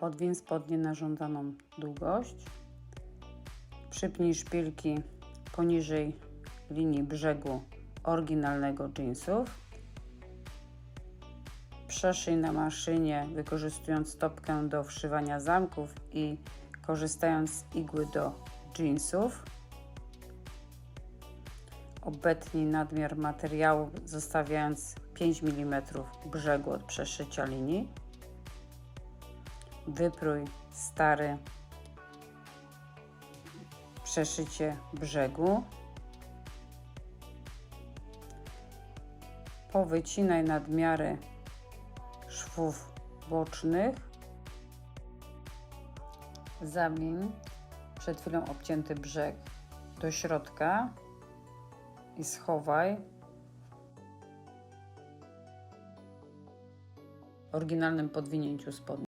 Podwiń spodnie na żądaną długość. Przypnij szpilki poniżej linii brzegu oryginalnego jeansów. Przeszyj na maszynie, wykorzystując stopkę do wszywania zamków i korzystając z igły do jeansów. Obetnij nadmiar materiału, zostawiając 5 mm brzegu od przeszycia linii. Wyprój stary przeszycie brzegu. Powycinaj nadmiary szwów bocznych. Zamień przed chwilą obcięty brzeg do środka i schowaj w oryginalnym podwinięciu spodni.